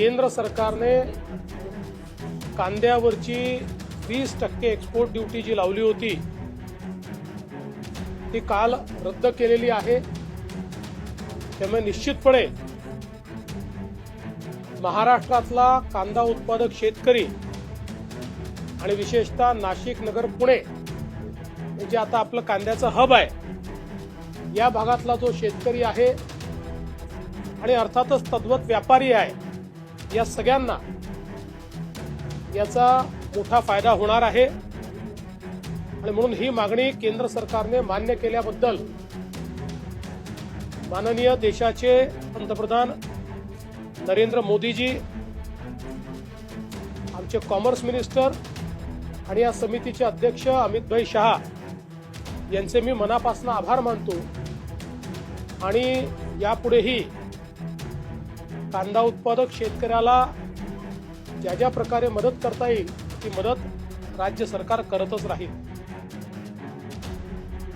केंद्र सरकारने कांद्यावरची वीस टक्के एक्सपोर्ट ड्युटी जी लावली होती ती काल रद्द केलेली आहे. त्यामुळे निश्चितपणे महाराष्ट्रातला कांदा उत्पादक शेतकरी आणि विशेषतः नाशिक नगर पुणे जे आता आपलं कांद्याचं हब आहे या भागातला जो शेतकरी आहे आणि अर्थातच तद्वत व्यापारी आहे या सगळ्यांना याचा मोठा फायदा होणार आहे. आणि म्हणून ही मागणी केंद्र सरकारने मान्य केल्याबद्दल माननीय देशाचे पंतप्रधान नरेंद्र मोदीजी आमचे कॉमर्स मिनिस्टर आणि या समितीचे अध्यक्ष अमितभाई शहा यांचे मी मनापासून आभार मानतो. आणि यापुढेही कांदा उत्पादक शेतकऱ्याला ज्या ज्या प्रकारे मदत करता येईल ती मदत राज्य सरकार करतच राहील.